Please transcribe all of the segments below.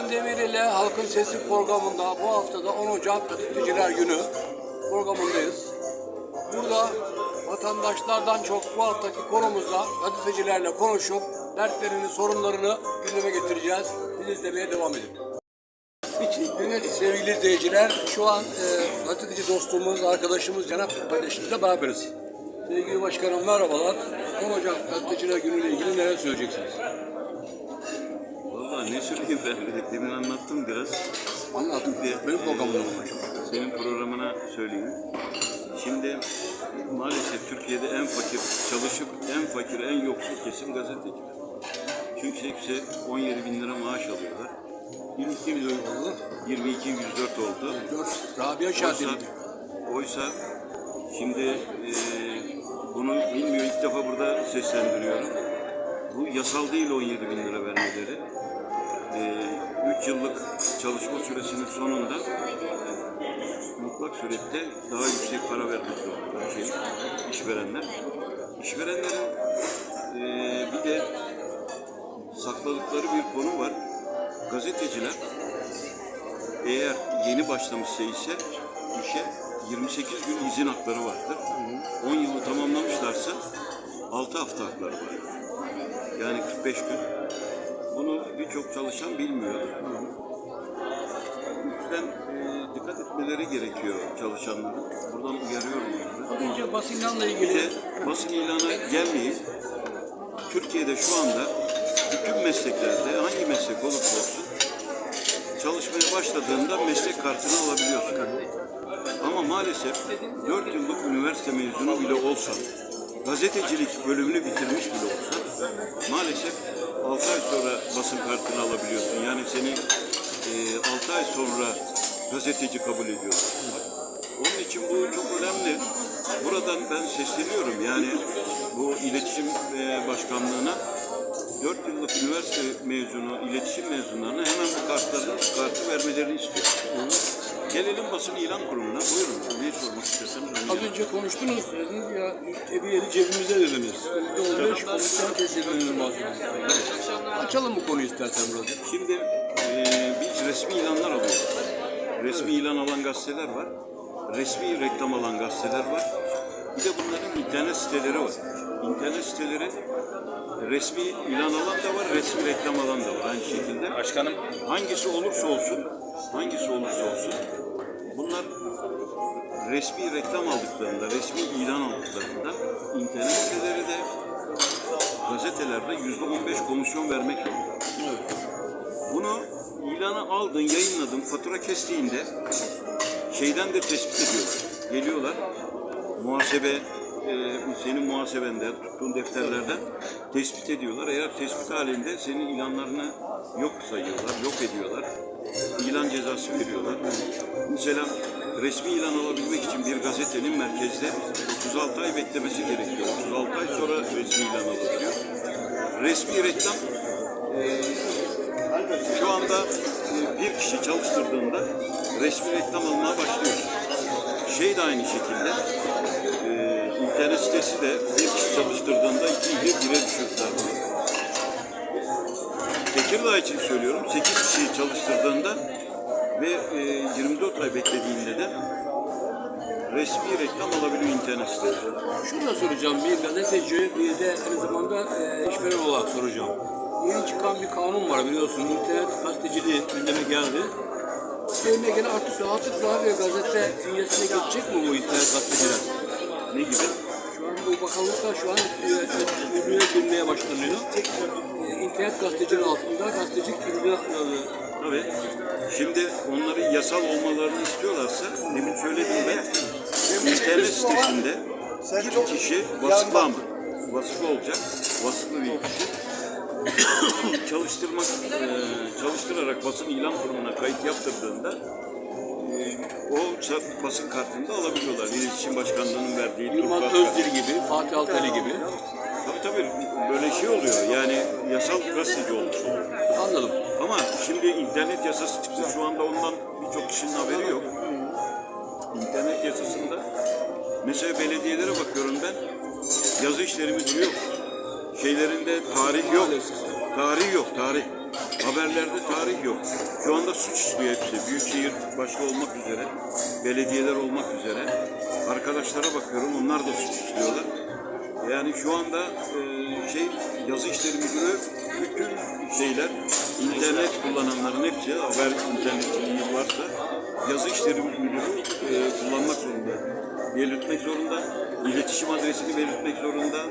İrfan Demir ile Halkın Sesi programında bu haftada 10 Ocak Gazeteciler Günü programındayız. Burada vatandaşlardan çok bu haftaki konumuzda gazetecilerle konuşup dertlerini, sorunlarını gündeme getireceğiz. Bizi izlemeye devam edin. Evet sevgili izleyiciler, şu an e, gazeteci dostumuz, arkadaşımız Cenap kardeşimizle beraberiz. Sevgili başkanım merhabalar. 10 Ocak Gazeteciler Günü ilgili neler söyleyeceksiniz? Valla ne söyleyeyim ben demin anlattım biraz. Anlatın. Benim programımda olacak. Senin programına söyleyeyim. Şimdi maalesef Türkiye'de en fakir, çalışıp en fakir, en yoksul kesim gazeteciler. Çünkü hepsi 17 bin lira maaş alıyorlar. 22 milyon oldu. 22 104 oldu. 4 Rabia Şahseli. Oysa, oysa şimdi e, bunu bilmiyor ilk defa burada seslendiriyorum. Bu yasal değil 17 bin lira vermeleri. 3 yıllık çalışma süresinin sonunda mutlak surette daha yüksek para vermek zorunda şey, işverenler. İşverenlerin e, bir de sakladıkları bir konu var. Gazeteciler eğer yeni başlamışsa ise işe 28 gün izin hakları vardır. 10 yılı tamamlamışlarsa 6 hafta hakları var. Yani 45 gün. Birçok çalışan bilmiyor. Bu yüzden e, dikkat etmeleri gerekiyor çalışanların. Buradan uyarıyorum onları. Önce basın ilanla Bir ilgili de basın ilanı gelmeyip Türkiye'de şu anda bütün mesleklerde hangi meslek olursa olsun çalışmaya başladığında meslek kartını alabiliyorsun. Ama maalesef 4 yıllık üniversite mezunu bile olsan, gazetecilik bölümünü bitirmiş bile olsan maalesef 6 ay sonra basın kartını alabiliyorsun. Yani seni 6 ay sonra gazeteci kabul ediyorlar. Onun için bu çok önemli. Buradan ben sesleniyorum yani bu iletişim e, başkanlığına 4 yıllık üniversite mezunu, iletişim mezunlarına hemen bu kartları, kartı vermelerini istiyorum. Gelelim basın ilan kurumuna. Buyurun. Ne sormak isterseniz. az önce konuştunuz. Dediniz ya cebi yeri cebimizde dediniz. %15 komisyon bahsediyorsunuz. Açalım bu konuyu istersen biraz. Şimdi e, biz resmi ilanlar alıyoruz. Resmi ilan alan gazeteler var. Resmi reklam alan gazeteler var. Bir de bunların internet siteleri var. İnternet siteleri resmi ilan alan da var, resmi reklam alan da var aynı şekilde. Başkanım Hangisi olursa olsun, hangisi olursa olsun bunlar resmi reklam aldıklarında, resmi ilan aldıklarında internet siteleri de gazetelerde yüzde on beş komisyon vermek zorunda. Bunu ilanı aldın, yayınladın, fatura kestiğinde şeyden de tespit ediyorlar. Geliyorlar, muhasebe, e, senin muhasebende, tuttuğun defterlerden tespit ediyorlar. Eğer tespit halinde senin ilanlarını yok sayıyorlar, yok ediyorlar. İlan cezası veriyorlar. Mesela resmi ilan alabilmek için bir gazetenin merkezde 36 ay beklemesi gerekiyor. 36 ay sonra resmi ilan alabiliyor. Resmi reklam e, şu anda e, bir kişi çalıştırdığında resmi reklam almaya başlıyor. Şey de aynı şekilde e, internet sitesi de bir kişi çalıştırdığında iki ile bire düşürdüler bunu. Tekirdağ için söylüyorum 8 kişi çalıştırdığında ve e, 24 ay beklediğinde de resmi reklam alabiliyor internet sitesi. Şunu da soracağım. Bir gazeteci bir de aynı zamanda e, işveren olarak soracağım. Yeni çıkan bir kanun var biliyorsun. İnternet gazeteciliği gündeme geldi. Üzerine gene artık rahatlıkla ve gazete bünyesine geçecek mi bu internet gazeteciler? Ne gibi? Bu bakanlıkta şu an e, e, yürürlüğe girmeye başlanıyor. E, internet gazetecinin altında gazetecilik yürürlüğe e, Tabii. Şimdi onları yasal olmalarını istiyorlarsa, demin söyledim ben, internet sitesinde iki kişi vasıflı ama, vasıflı olacak, vasıflı bir kişi çalıştırmak, e, çalıştırarak basın ilan kurumuna kayıt yaptırdığında o sa- basın kartını da alabiliyorlar. İletişim Başkanlığı'nın verdiği Yılmaz Özdil gibi, Fatih Altaylı gibi. Tabii tabii böyle şey oluyor. Yani yasal gazeteci olmuş oluyor. Anladım. Ama şimdi internet yasası çıktı. Şu anda ondan birçok kişinin haberi yok. İnternet yasasında mesela belediyelere bakıyorum ben. Yazı işleri müdürü yok. Şeylerinde tarih yok. Tarih yok, tarih. Haberlerde tarih yok. Şu anda suç işliyor hepsi. Büyükşehir başta olmak üzere, belediyeler olmak üzere. Arkadaşlara bakıyorum onlar da suç işliyorlar. Yani şu anda e, şey yazı işleri müdürü bütün şeyler internet kullananların hepsi haber interneti varsa yazı işleri müdürü e, kullanmak zorunda. Belirtmek zorunda. iletişim adresini belirtmek zorunda.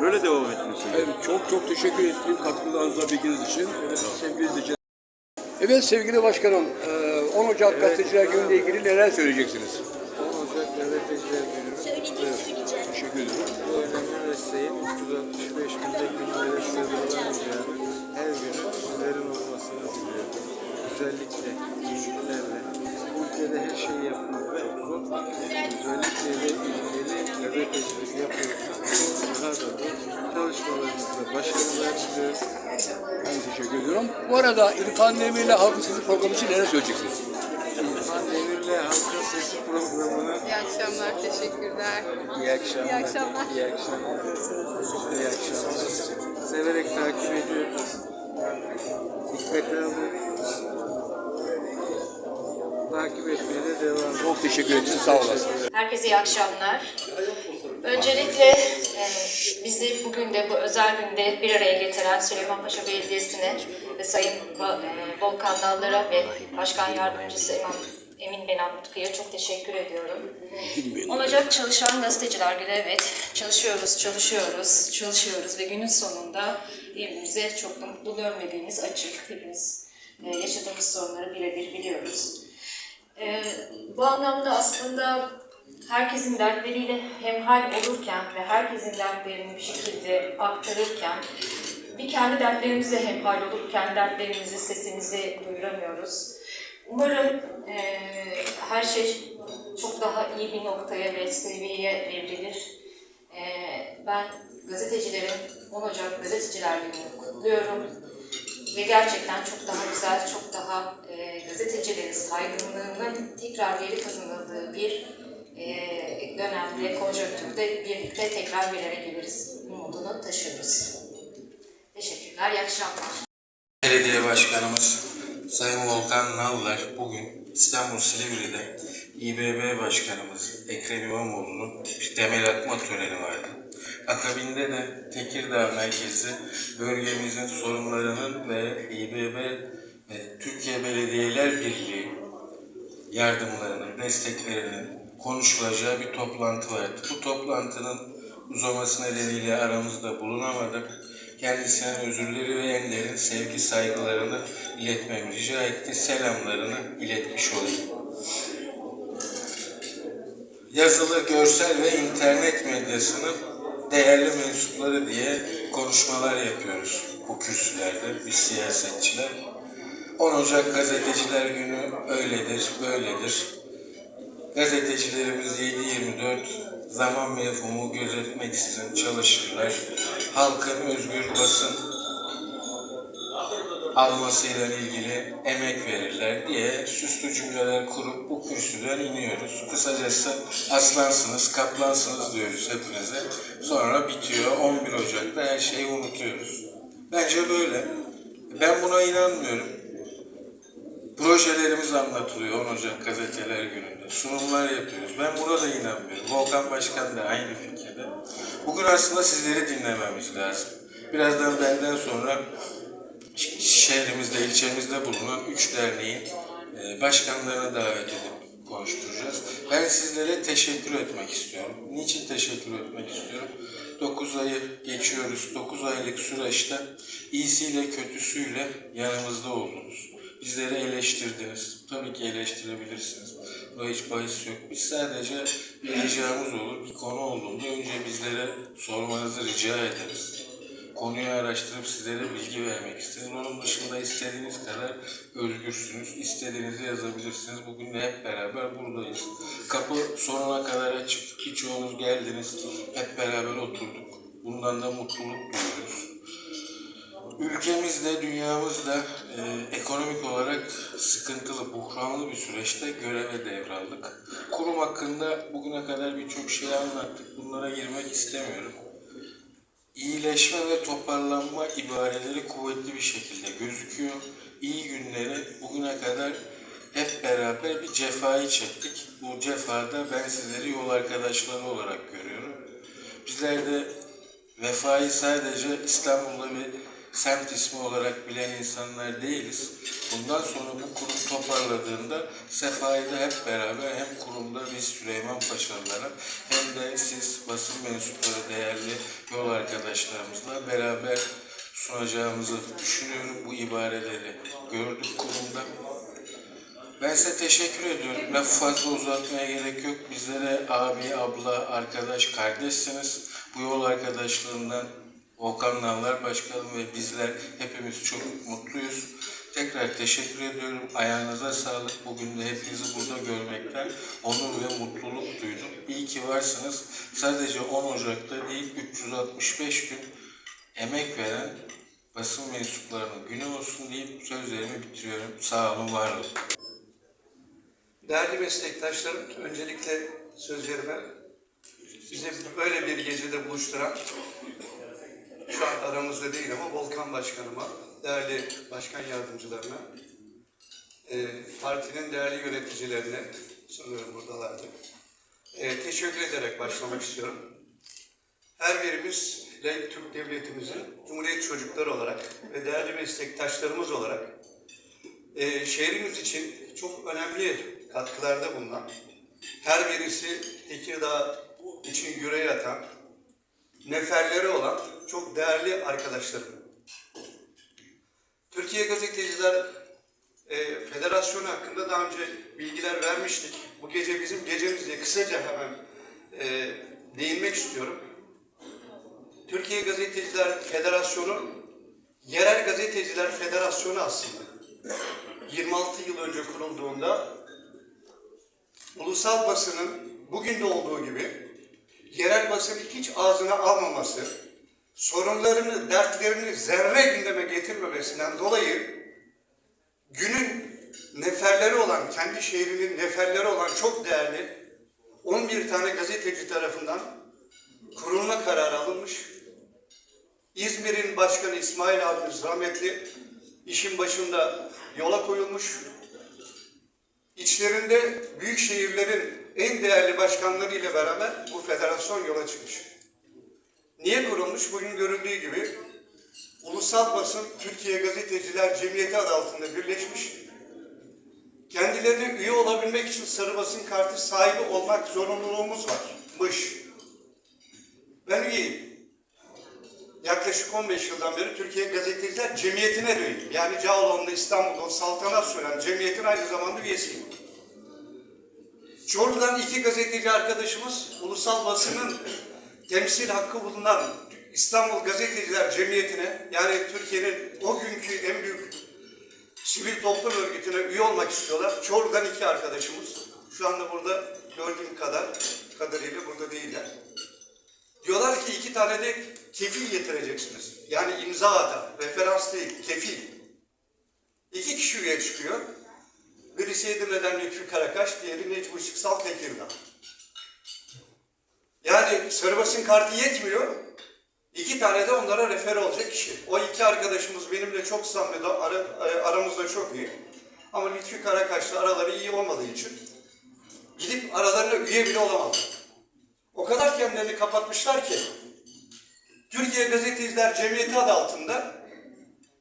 Böyle devam etmesi. Evet, çok çok teşekkür ederim katkılarınıza, bilginiz için. Evet, sevgili izleyiciler. Evet sevgili başkanım, e, 10 Ocak Gazeteciler Günü ile ilgili neler söyleyeceksiniz? 10 Ocak Gazeteciler Günü. Teşekkür ederim. Bu önemli mesleğin 365 günde günlere sığdırılamayacağı her gün sizlerin olmasını diliyorum. Özellikle iyiliklerle. Bu ülkede her şeyi yapmak çok zor. Özellikle de ilgili gazetecilik zor. Başarılar diliyorum. Ben teşekkür ediyorum. Bu arada İrfan Demir'le Halkın Sesi programı için neler söyleyeceksiniz? İrfan Demir'le Halkın Sesi programını İyi akşamlar, teşekkürler. İyi akşamlar. İyi akşamlar. İyi akşamlar. İyi akşamlar. Severek takip ediyoruz. Alıyoruz. Takip etmeye de devam ediyoruz. Çok teşekkür ederim. Sağ olasın. Herkese iyi akşamlar. Öncelikle e, bizi bugün de bu özel günde bir araya getiren Süleymanpaşa Belediyesi'ne ve Sayın e, Volkan Dallar'a ve Başkan Yardımcısı Emin, Emin Benan Mutku'ya çok teşekkür ediyorum. Olacak çalışan gazeteciler günü evet çalışıyoruz, çalışıyoruz, çalışıyoruz ve günün sonunda birbirimize çok da mutlu görmediğimiz açık. Hepimiz e, yaşadığımız sorunları birebir biliyoruz. Bu anlamda aslında herkesin dertleriyle hemhal olurken ve herkesin dertlerini bir şekilde aktarırken bir kendi dertlerimizle hemhal olurken dertlerimizi, sesimizi duyuramıyoruz. Umarım eee, her şey çok daha iyi bir noktaya ve seviyeye evrilir. Eee, ben gazetecilerin 10 Ocak Gazeteciler Günü'nü kutluyorum. Ve gerçekten çok daha güzel, çok daha e, gazetecilerin saygınlığının tekrar geri kazanıldığı bir e, dönemde, konjonktürde birlikte tekrar bir araya geliriz umudunu taşıyoruz. Teşekkürler, iyi akşamlar. Belediye Başkanımız Sayın Volkan Nallar bugün İstanbul Silivri'de İBB Başkanımız Ekrem İmamoğlu'nun bir temel atma töreni vardı. Akabinde de Tekirdağ merkezli bölgemizin sorunlarının ve İBB ve Türkiye Belediyeler Birliği yardımlarının, desteklerinin konuşulacağı bir toplantı vardı. Bu toplantının uzaması nedeniyle aramızda bulunamadık. Kendisine özürleri ve en derin sevgi saygılarını iletmemi rica etti. Selamlarını iletmiş olayım. Yazılı, görsel ve internet medyasının değerli mensupları diye konuşmalar yapıyoruz bu kürsülerde biz siyasetçiler. 10 Ocak Gazeteciler Günü öyledir, böyledir. Gazetecilerimiz 7-24 zaman mefhumu gözetmeksizin çalışırlar. Halkın özgür basın almasıyla ilgili emek verirler diye süslü cümleler kurup bu kürsüden iniyoruz. Kısacası aslansınız, kaplansınız diyoruz hepinize. Sonra bitiyor 11 Ocak'ta her şeyi unutuyoruz. Bence böyle. Ben buna inanmıyorum. Projelerimiz anlatılıyor 10 Ocak gazeteler gününde. Sunumlar yapıyoruz. Ben buna da inanmıyorum. Volkan Başkan da aynı fikirde. Bugün aslında sizleri dinlememiz lazım. Birazdan benden sonra şehrimizde, ilçemizde bulunan üç derneğin e, başkanlarını davet edip konuşturacağız. Ben sizlere teşekkür etmek istiyorum. Niçin teşekkür etmek istiyorum? 9 ayı geçiyoruz. 9 aylık süreçte iyisiyle kötüsüyle yanımızda oldunuz. Bizleri eleştirdiniz. Tabii ki eleştirebilirsiniz. Buna hiç bahis yok. Biz sadece bir ricamız olur. Bir konu olduğunda önce bizlere sormanızı rica ederiz. Konuyu araştırıp sizlere bilgi vermek isteriz. Onun dışında istediğiniz kadar özgürsünüz. İstediğinizi yazabilirsiniz. Bugün de hep beraber buradayız. Kapı sonuna kadar açık. Birçoğunuz geldiniz. Hep beraber oturduk. Bundan da mutluluk duyuyoruz. Ülkemizde, dünyamızda e, ekonomik olarak sıkıntılı, buhranlı bir süreçte göreve devraldık. Kurum hakkında bugüne kadar birçok şey anlattık. Bunlara girmek istemiyorum. iyileşme ve toparlanma ibareleri kuvvetli bir şekilde gözüküyor. İyi günleri bugüne kadar hep beraber bir cefayı çektik. Bu cefada ben sizleri yol arkadaşları olarak görüyorum. Bizler de vefayı sadece İstanbul'da bir semt ismi olarak bilen insanlar değiliz. Bundan sonra bu kurum toparladığında Sefa'yı hep beraber hem kurumda biz Süleyman Paşalılara hem de siz basın mensupları değerli yol arkadaşlarımızla beraber sunacağımızı düşünüyorum. Bu ibareleri gördük kurumda. Ben size teşekkür ediyorum. Lafı fazla uzatmaya gerek yok. Bizlere abi, abla, arkadaş, kardeşsiniz. Bu yol arkadaşlığından Volkan Nallar Başkanım ve bizler hepimiz çok mutluyuz. Tekrar teşekkür ediyorum. Ayağınıza sağlık. Bugün de hepinizi burada görmekten onur ve mutluluk duydum. İyi ki varsınız. Sadece 10 Ocak'ta değil 365 gün emek veren basın mensuplarının günü olsun deyip sözlerimi bitiriyorum. Sağ olun, var olun. Değerli meslektaşlarım, öncelikle sözlerime bizi böyle bir gecede buluşturan, şu an aramızda değil ama Volkan Başkanıma, değerli başkan yardımcılarına, e, partinin değerli yöneticilerine, sanıyorum buradalardı, e, teşekkür ederek başlamak istiyorum. Her birimiz de Türk Devletimizin Cumhuriyet çocukları olarak ve değerli meslektaşlarımız olarak e, şehrimiz için çok önemli katkılarda bulunan, her birisi Tekirdağ için yüreği atan, neferleri olan çok değerli arkadaşlarım. Türkiye Gazeteciler e, Federasyonu hakkında daha önce bilgiler vermiştik. Bu gece bizim gecemiz diye kısaca hemen e, değinmek istiyorum. Türkiye Gazeteciler Federasyonu, Yerel Gazeteciler Federasyonu aslında. 26 yıl önce kurulduğunda ulusal basının bugün de olduğu gibi yerel basını hiç ağzına almaması, sorunlarını, dertlerini zerre gündeme getirmemesinden dolayı günün neferleri olan, kendi şehrinin neferleri olan çok değerli 11 tane gazeteci tarafından kurulma kararı alınmış. İzmir'in başkanı İsmail abimiz rahmetli işin başında yola koyulmuş. İçlerinde büyük şehirlerin en değerli başkanları ile beraber bu federasyon yola çıkmış. Niye kurulmuş? Bugün görüldüğü gibi Ulusal Basın Türkiye Gazeteciler Cemiyeti adı altında birleşmiş. Kendilerine üye olabilmek için sarı basın kartı sahibi olmak zorunluluğumuz varmış. Ben üyeyim. Yaklaşık 15 yıldan beri Türkiye Gazeteciler Cemiyeti'ne üyeyim. Yani Cağaloğlu'nda İstanbul'da saltanat süren cemiyetin aynı zamanda üyesiyim. Çorlu'dan iki gazeteci arkadaşımız ulusal basının temsil hakkı bulunan İstanbul Gazeteciler Cemiyeti'ne yani Türkiye'nin o günkü en büyük sivil toplum örgütüne üye olmak istiyorlar. Çorlu'dan iki arkadaşımız. Şu anda burada gördüğüm kadar kadarıyla burada değiller. Diyorlar ki iki tane de kefil getireceksiniz. Yani imza atan, referans değil, kefil. İki kişi üye çıkıyor. Birisi Edirne'den Lütfü Karakaş, diğeri Necmi Işıksal Tekirdağ. Yani Sarıbas'ın kartı yetmiyor. İki tane de onlara refer olacak kişi. O iki arkadaşımız benimle çok samimi, ara, aramızda çok iyi. Ama Lütfü Karakaş'la araları iyi olmadığı için gidip aralarına üye bile olamadılar. O kadar kendilerini kapatmışlar ki Türkiye Gazeteciler Cemiyeti adı altında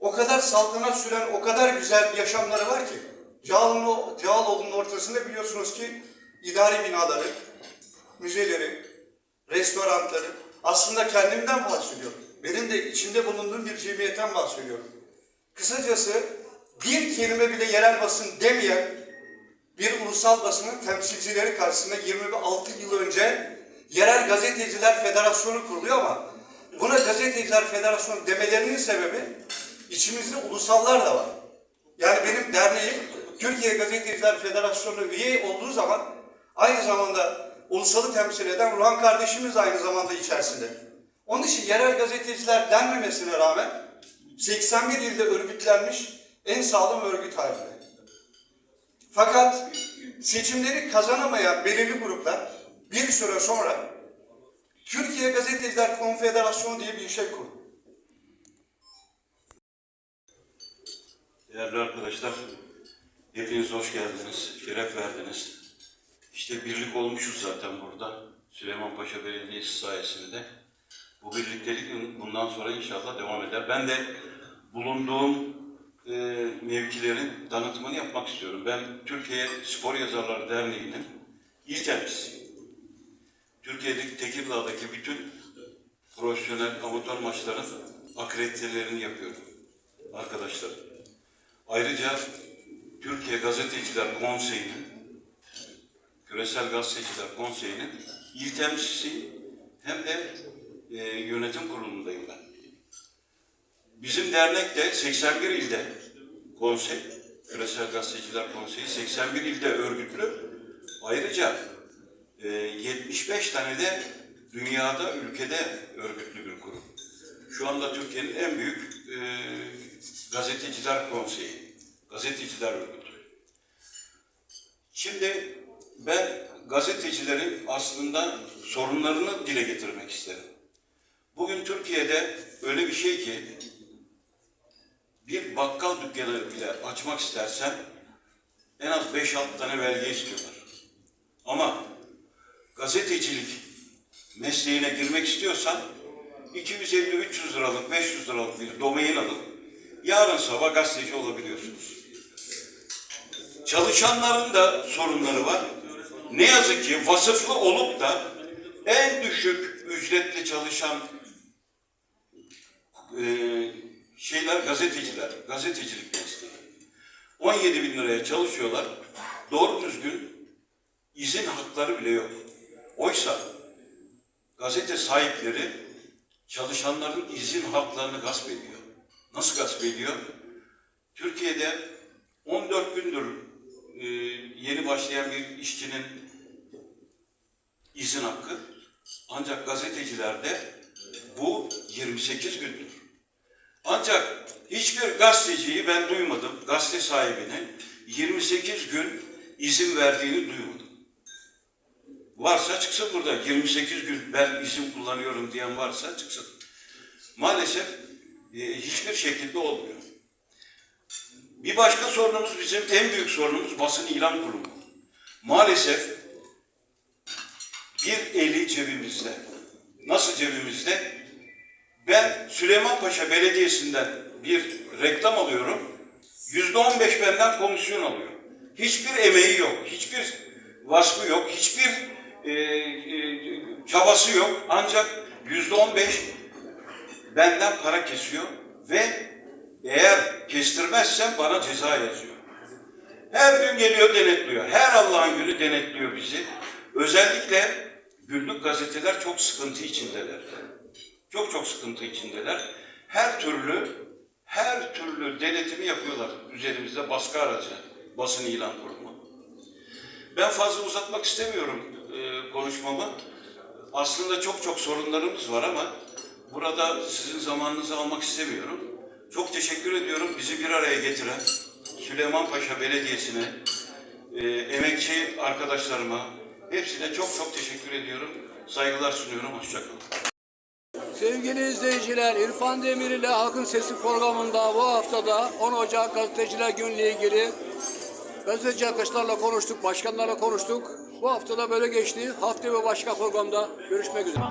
o kadar saltanat süren, o kadar güzel bir yaşamları var ki Cağaloğlu, Cağaloğlu'nun ortasında biliyorsunuz ki idari binaları, müzeleri, restoranları aslında kendimden bahsediyorum. Benim de içinde bulunduğum bir cemiyetten bahsediyorum. Kısacası bir kelime bile yerel basın demeyen bir ulusal basının temsilcileri karşısında 26 yıl önce Yerel Gazeteciler Federasyonu kuruluyor ama buna Gazeteciler Federasyonu demelerinin sebebi içimizde ulusallar da var. Yani benim derneğim Türkiye Gazeteciler Federasyonu üye olduğu zaman aynı zamanda ulusalı temsil eden Ruhan kardeşimiz de aynı zamanda içerisinde. Onun için yerel gazeteciler denmemesine rağmen 81 ilde örgütlenmiş en sağlam örgüt halinde. Fakat seçimleri kazanamayan belirli gruplar bir süre sonra Türkiye Gazeteciler Konfederasyonu diye bir şey kurdu. Değerli arkadaşlar, hepiniz hoş geldiniz, şeref verdiniz. İşte birlik olmuşuz zaten burada. Süleyman Paşa Belediyesi sayesinde. Bu birliktelik bundan sonra inşallah devam eder. Ben de bulunduğum e, mevkilerin tanıtımını yapmak istiyorum. Ben Türkiye Spor Yazarları Derneği'nin il temsilcisiyim. Türkiye'deki Tekirdağ'daki bütün profesyonel amatör maçların akreditelerini yapıyorum arkadaşlar. Ayrıca Türkiye Gazeteciler Konseyi'nin, Küresel Gazeteciler Konseyi'nin il temsilcisi hem de e, yönetim kurulundayım ben. Bizim dernek de 81 ilde konsey, Küresel Gazeteciler Konseyi 81 ilde örgütlü. Ayrıca e, 75 tane de dünyada, ülkede örgütlü bir kurum. Şu anda Türkiye'nin en büyük e, gazeteciler konseyi, gazeteciler örgütü. Şimdi ben gazetecilerin aslında sorunlarını dile getirmek isterim. Bugün Türkiye'de öyle bir şey ki bir bakkal dükkanı bile açmak istersen en az 5-6 tane belge istiyorlar. Ama gazetecilik mesleğine girmek istiyorsan 250-300 liralık, 500 liralık bir domain alıp yarın sabah gazeteci olabiliyorsunuz. Çalışanların da sorunları var. Ne yazık ki vasıflı olup da en düşük ücretli çalışan e, şeyler gazeteciler, gazetecilik mesleği. 17 bin liraya çalışıyorlar. Doğru düzgün izin hakları bile yok. Oysa gazete sahipleri çalışanların izin haklarını gasp ediyor. Nasıl gasp ediyor? Türkiye'de 14 gündür e, yeni başlayan bir işçinin izin hakkı ancak gazetecilerde bu 28 gündür. Ancak hiçbir gazeteciyi ben duymadım, gazete sahibine 28 gün izin verdiğini duymadım. Varsa çıksın burada. 28 gün ben izin kullanıyorum diyen varsa çıksın. Maalesef e, hiçbir şekilde olmuyor. Bir başka sorunumuz bizim en büyük sorunumuz basın ilan kurumu. Maalesef bir eli cebimizde. Nasıl cebimizde? Ben Süleymanpaşa Belediyesi'nden bir reklam alıyorum. Yüzde on beş benden komisyon alıyor. Hiçbir emeği yok, hiçbir vasfı yok, hiçbir e, e, çabası yok. Ancak yüzde on beş benden para kesiyor ve eğer kestirmezsem bana ceza yazıyor. Her gün geliyor denetliyor. Her Allah'ın günü denetliyor bizi. Özellikle günlük gazeteler çok sıkıntı içindeler. Çok çok sıkıntı içindeler. Her türlü her türlü denetimi yapıyorlar üzerimizde baskı aracı, basın ilan kurumu. Ben fazla uzatmak istemiyorum e, konuşmamı. Aslında çok çok sorunlarımız var ama burada sizin zamanınızı almak istemiyorum. Çok teşekkür ediyorum bizi bir araya getiren Süleymanpaşa Belediyesi'ne, e, emekçi arkadaşlarıma, hepsine çok çok teşekkür ediyorum. Saygılar sunuyorum. Hoşçakalın. Sevgili izleyiciler, İrfan Demir ile Halkın Sesi programında bu haftada 10 Ocak Gazeteciler Günü ile ilgili gazeteci arkadaşlarla konuştuk, başkanlarla konuştuk. Bu haftada böyle geçti. Haftaya başka programda görüşmek üzere.